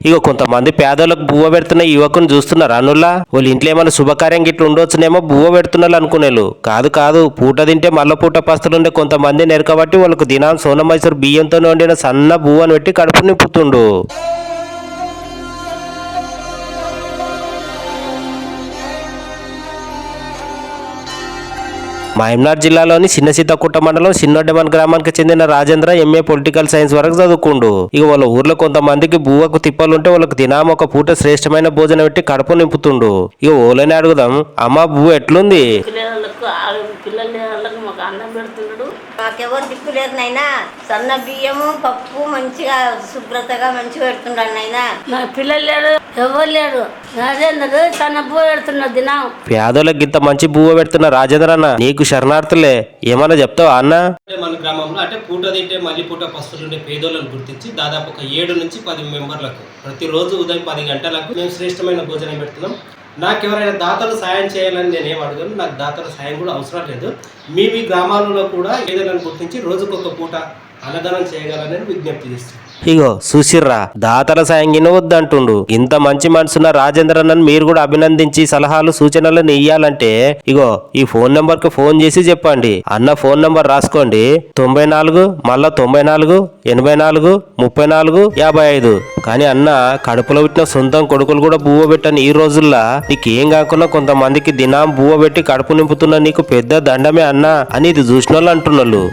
ఇక కొంతమంది పేదలకు బువ్వ పెడుతున్న యువకుని చూస్తున్నారు అనుల్లా వాళ్ళ ఇంట్లో ఏమైనా శుభకార్యం గిట్ల ఉండొచ్చునేమో బువ్వ పెడుతున్నారు అనుకునేలు. కాదు కాదు పూట తింటే మల్ల పూట పస్తులుండే కొంతమంది నెరకబట్టి వాళ్ళకు దినాం సోన మైసూర్ బియ్యంతో వండిన సన్న బువ్వను పెట్టి కడుపు నింపుతుండు. మహమ్నార్ జిల్లాలోని చిన్న సీతకుట్ట మండలం చిన్నొడ్డమన్ గ్రామానికి చెందిన రాజేంద్ర ఎంఏ పొలిటికల్ సైన్స్ వరకు చదువుకుండు. ఇక వాళ్ళ ఊర్లో కొంతమందికి బువ్వకు తిప్పలుంటే వాళ్ళకి దినాం ఒక పూట శ్రేష్టమైన భోజనం పెట్టి కడుపు నింపుతుండు. ఇక ఓలని అడుగుదాం అమ్మ బువ్వ ఎట్లుంది? పిల్లల వాళ్ళకు మాకు అన్నం పెడుతున్నాడు. మాకెవరు దిక్కు లేదు నాయనా. సన్న బియ్యము పప్పు మంచిగా శుభ్రతగా మంచిగా పెడుతున్నాడు నాయనా. నా పిల్లలు లేడు ఎవరు లేడు రాజేంద్రుడు తన పో పెడుతున్నాడు దినం. పేదోళ్ళకి ఇంత మంచి బువ్వ పెడుతున్న రాజేంద్ర అన్న నీకు శరణార్థులే. ఏమన్నా చెప్తావా అన్న? అంటే మన గ్రామంలో అంటే పూట తింటే మళ్ళీ పూట పస్తులు ఉండే పేదోళ్ళను గుర్తించి దాదాపు ఒక ఏడు నుంచి పది మెంబర్లకు ప్రతిరోజు ఉదయం పది గంటలకు మేము శ్రేష్టమైన భోజనం పెడుతున్నాం. నాకు ఎవరైనా దాతలు సాయం చేయాలని నేను ఏం అడగను నాకు దాతల సాయం కూడా అవసరం లేదు. మీ మీ గ్రామాలలో కూడా ఏదైనా గుర్తించి రోజుకొక పూట అన్నదానం చేయగలనని విజ్ఞప్తి చేస్తున్నాను ఇగో సుశిర్రా దాతల సాయంగిన వద్దంటుండు. ఇంత మంచి మనసున్న రాజేంద్రన్నను మీరు కూడా అభినందించి సలహాలు సూచనలను ఇయ్యాలంటే ఇగో ఈ ఫోన్ నంబర్కు ఫోన్ చేసి చెప్పండి. అన్న ఫోన్ నంబర్ రాసుకోండి. తొంభై నాలుగు మళ్ళా తొంభై నాలుగు ఎనభై నాలుగు ముప్పై నాలుగు యాభై ఐదు. కానీ అన్న కడుపులో పెట్టిన సొంతం కొడుకులు కూడా బువ్వ పెట్టని ఈ రోజుల్లో నీకేం కాకుండా కొంతమందికి దినాం బువ్వ పెట్టి కడుపు నింపుతున్న నీకు పెద్ద దండమే అన్న అని ఇది చూసిన వాళ్ళు అంటున్నారు